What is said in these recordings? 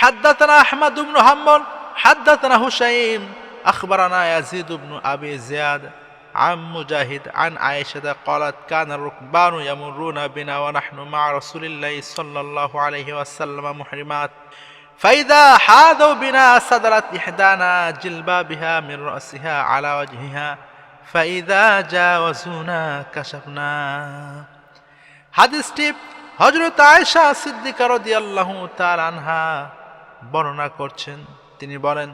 حدثنا أحمد بن حنبل حدثنا هشيم أخبرنا يزيد بن أبي زياد عن مجاهد عن عائشة قالت كان الركبان يمرون بنا ونحن مع رسول الله صلى الله عليه وسلم محرمات فإذا حاذوا بنا صدرت إحدانا جلبابها من رأسها على وجهها فإذا جاوزونا كشفنا হাদিসটি হজরত আয়েশা সিদ্দিকা রাদিয়াল্লাহু তাআলা আনহা বর্ণনা করছেন। তিনি বলেন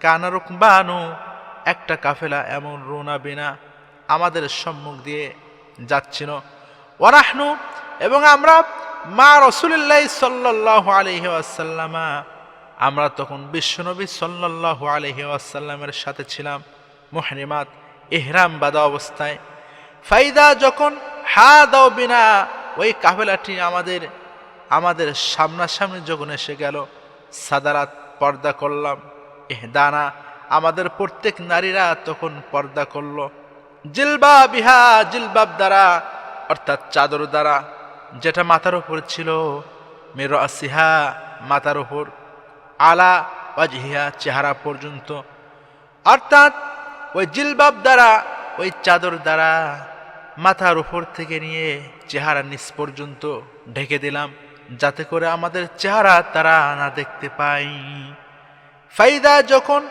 কানারুক বানু একটা কাফেলা এমন রোনা বিনা আমাদের সম্মুখ দিয়ে যাচ্ছিল। ওরাহনু এবং আমরা মা রসুলিল্লাহ সাল্লাহ আলহি আসাল্লামা আমরা তখন বিশ্বনবী সাল্লাহ আলহি আসাল্লামের সাথে ছিলাম, মুহরিমাত, ইহরাম বাদা অবস্থায়। ফাইদা যখন হা দাও বিনা, ওই কাফেলাটি আমাদের আমাদের সামনাসামনি যখন এসে গেল সাদারাত পর্দা করলাম। এহদানা, আমাদের প্রত্যেক নারীরা তখন পর্দা করল। জিলবা বিহা জিলবাব দ্বারা, অর্থাৎ চাদর দ্বারা, যেটা মাথার উপর ছিল, মের আসিহা মাথার উপর, আলা ওয়াজহিয়া চেহারা পর্যন্ত। অর্থাৎ ওই জিলবাব দ্বারা, ওই চাদর দ্বারা মাথার উপর থেকে নিয়ে চেহারা নিচ পর্যন্ত ঢেকে দিলাম। যাতে করে আমাদের চেহারা তারা না দেখতে পাই ফাইদা যখন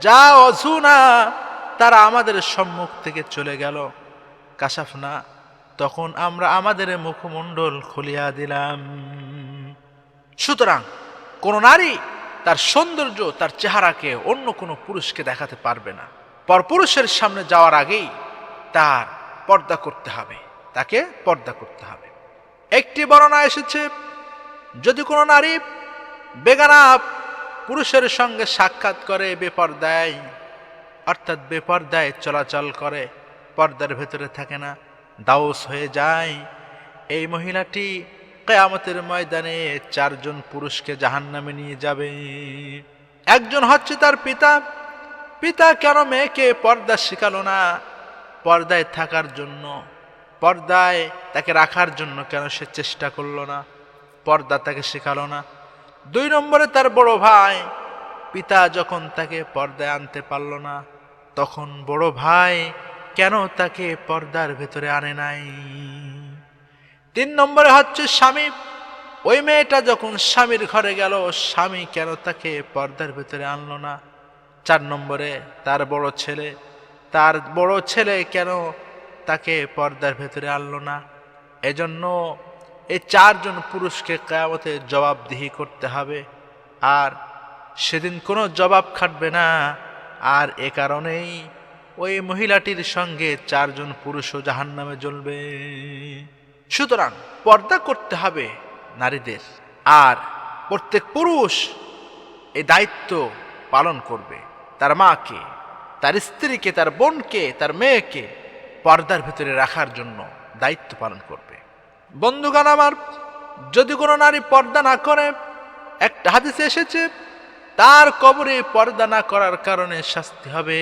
যা অজুনা, তারা আমাদের সম্মুখ থেকে চলে গেল। কাশাফনা তখন আমরা আমাদের মুখমণ্ডল খুলিয়া দিলাম। সুতরাং কোন নারী তার সৌন্দর্য, তার চেহারাকে অন্য কোনো পুরুষকে দেখাতে পারবে না। পরপুরুষের সামনে যাওয়ার আগেই তার পর্দা করতে হবে। তাকে পর্দা করতে হবে। একটি বর্ণনা এসেছে, যদি কোনো নারী বেগানা পুরুষের সঙ্গে সাক্ষাৎ করে বেপর দেয় অর্থাৎ বেপর্দায় চলাচল করে, পর্দার ভেতরে থাকে না, দাউস হয়ে যায়, এই মহিলাটি কেয়ামতের ময়দানে চারজন পুরুষকে জাহান্নামে নিয়ে যাবে। একজন হচ্ছে তার পিতা পিতা কেন মেয়েকে পর্দা শেখালো না? পর্দায় থাকার জন্য পর্দায় তাকে রাখার জন্য কেন সে চেষ্টা করল না? পর্দা তাকে শেখালো না। দুই নম্বরে তার বড় ভাই পিতা যখন তাকে পর্দায় আনতে পারল না, তখন বড় ভাই কেন তাকে পর্দার ভেতরে আনে নাই? তিন নম্বরে হচ্ছে স্বামী। ওই মেয়েটা যখন স্বামীর ঘরে গেল, স্বামী কেন তাকে পর্দার ভেতরে আনলো না? চার নম্বরে তার বড় ছেলে। তার বড় ছেলে কেন তাকে পর্দার ভেতরে আনলো না। এজন্য এই চারজন পুরুষকে কেয়ামতে জবাবদিহি করতে হবে। আর সেদিন কোনো জবাব খাটবে না। আর এ কারণেই ওই মহিলাটির সঙ্গে চারজন পুরুষও জাহান নামে জ্বলবে। সুতরাং পর্দা করতে হবে নারীদের। আর প্রত্যেক পুরুষ এই দায়িত্ব পালন করবে। তার মাকে, তার স্ত্রীকে, তার বোনকে, তার মেয়েকে পর্দার ভিতরে রাখার জন্য দায়িত্ব পালন করবে। বন্ধুগান আমার, যদি কোনো নারী পর্দা না করে, একটা হাদিসে এসেছে, তার কবরে পর্দা না করার কারণে শাস্তি হবে।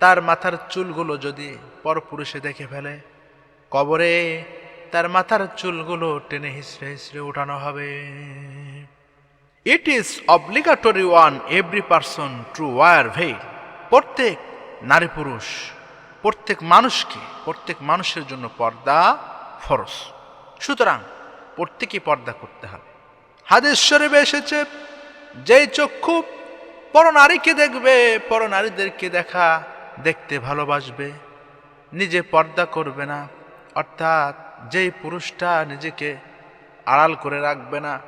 তার মাথার চুলগুলো যদি পরপুরুষে দেখে ফেলে, কবরে তার মাথার চুলগুলো টেনে হিসড়ে হিসড়ে উঠানো হবে। It is obligatory on every person to wear ভেই প্রত্যেক নারী পুরুষ প্রত্যেক মানুষকে, প্রত্যেক মানুষের জন্য পর্দা ফরস সুতরাং প্রত্যেকই পর্দা করতে হবে। হাদিস শরীফে এসেছে, যেই চক্ষু পর নারীকে দেখবে, পর নারীদেরকে দেখা, দেখতে ভালোবাসবে, নিজে পর্দা করবে না, অর্থাৎ যেই পুরুষটা নিজেকে আড়াল করে রাখবে না,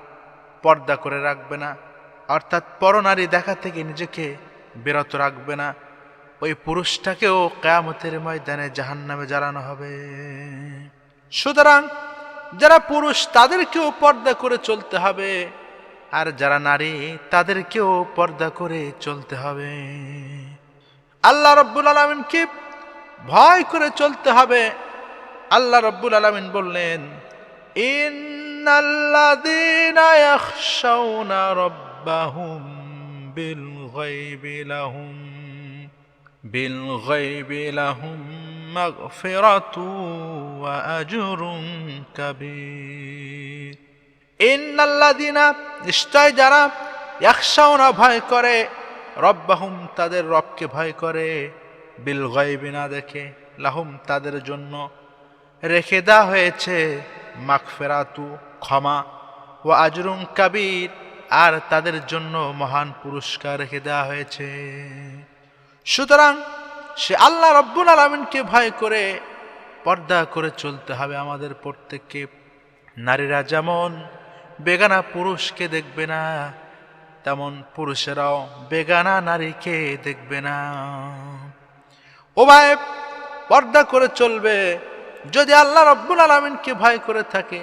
পর্দা করে রাখবে না, অর্থাৎ পরনারী দেখা থেকে নিজেকে বিরত রাখবে না ওই পুরুষটাকেও কেয়ামতের ময়দানে জাহান নামে জ্বালানো হবে। সুতরাং যারা পুরুষ, তাদেরকেও পর্দা করে চলতে হবে। আর যারা নারী, তাদেরকেও পর্দা করে চলতে হবে। আল্লাহ রব্বুল আলমিনকে ভয় করে চলতে হবে। আল্লাহ রব্বুল আলমিন বললেন ইয়াখশাউনা রাব্বাহুম বিল লাহুম। লাহুম মাগফিরাতু ওয়া আজরুন কাবীর ইন্নাল্লাদিনা নিশ্চয় যারা একশাওনা ভয় করে রব্বাহুম তাদের রবকে ভয় করে বিল গাইবিনা দেখে লাহুম তাদের জন্য রেখে দেওয়া হয়েছে মাগফেরাতু ক্ষমা ও আজরুম কাবির আর তাদের জন্য মহান পুরস্কার রেখে দেওয়া হয়েছে। সুতরাং সে আল্লাহ রব্বুল আলমিনকে ভয় করে পর্দা করে চলতে হবে আমাদের প্রত্যেককে। নারীরা যেমন বেগানা পুরুষকে দেখবে না, তেমন পুরুষেরাও বেগানা নারীকে দেখবে না। ও ভাই পর্দা করে চলবে। যদি আল্লাহ রব্বুল আলমিনকে ভয় করে থাকে,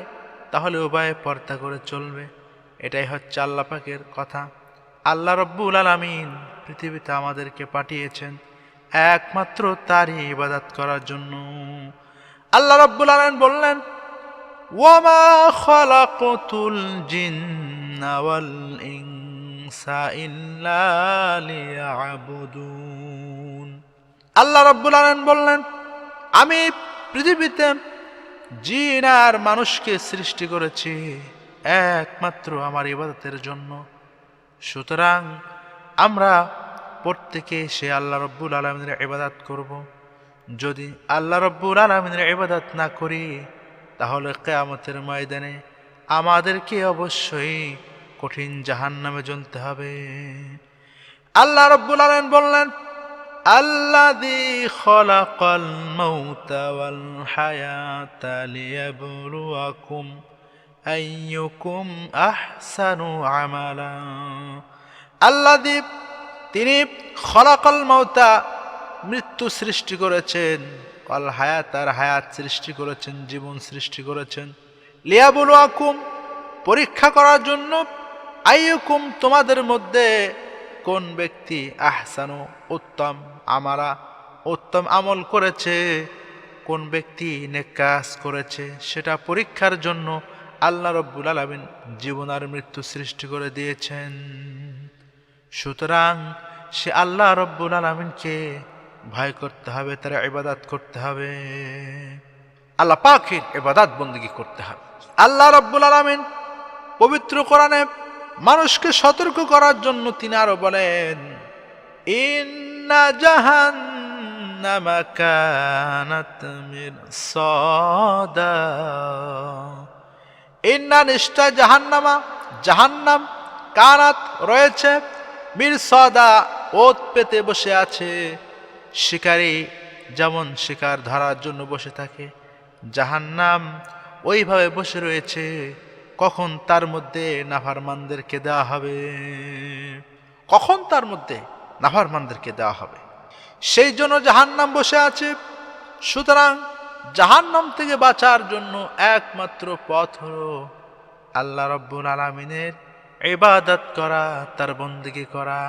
তাহলে উভয়ে পর্দা করে চলবে। এটাই হচ্ছে আল্লাহ পাকের কথা। আল্লাহ রব্বুল আলমিন পৃথিবীতে আমাদেরকে পাঠিয়েছেন একমাত্র তারই ইবাদত করার জন্য। আল্লাহ রব্বুল আলমিন বললেন আল্লাহ রব্বুল আলমিন বললেন, আমি পৃথিবীতে জিন আর মানুষকে সৃষ্টি করেছি একমাত্র আমার ইবাদতের জন্য। সুতরাং আমরা প্রত্যেকে সে আল্লাহ রব্বুল আলমিনের ইবাদত করব। যদি আল্লাহ রব্বুল আলমিনের ইবাদত না করি তাহলে কেয়ামতের ময়দানে আমাদেরকে অবশ্যই কঠিন জাহান নামে জ্বলতে হবে আল্লাহ রব্বুল আলমিন বললেন الذي خلق الموت والحياة ليبلوكم أيكم أحسن عملا আল্লাদীপ তিনি খলাকল মাউতা মৃত্যু সৃষ্টি করেছেন। অল হায়াত আর হায়াত সৃষ্টি করেছেন, জীবন সৃষ্টি করেছেন। লিয়াবুল আকুম পরীক্ষা করার জন্য আইকুম তোমাদের মধ্যে কোন ব্যক্তি আহসানু, উত্তম, আমারা, উত্তম আমল করেছে, কোন ব্যক্তি নেকাজ করেছে, সেটা পরীক্ষার জন্য আল্লাহ রব্বুল আলমিন জীবন আর মৃত্যু সৃষ্টি করে দিয়েছেন। সুতরাং সে আল্লাহ রব্বুল আলমিনকে ভয় করতে হবে, তার ইবাদাত করতে হবে। আল্লাহ পাখির ইবাদাত বন্দিগি করতে হবে। আল্লাহ রব্বুল আলমিন পবিত্র কোরআনে মানুষকে সতর্ক করার জন্য তিনি আরও বলেন, ইন্না ইন্না নিশ্চয় জাহান্নামা, জাহান্নাম কানাত রয়েছে। মিরসাদা ওত পেতে বসে আছে। শিকারী যেমন শিকার ধরার জন্য বসে থাকে, জাহান্নাম ওইভাবে বসে রয়েছে। কখন তার মধ্যে নাফারমানদেরকে দেওয়া হবে? কখন তার মধ্যে নাফারমানদেরকে দেওয়া হবে? সেই জন্য জাহান্নাম বসে আছে। সুতরাং জাহান্নাম থেকে বাঁচার জন্য একমাত্র পথ হলো আল্লাহ রব্বুল আলমিনের ইবাদত করা তার বন্দিগি করা।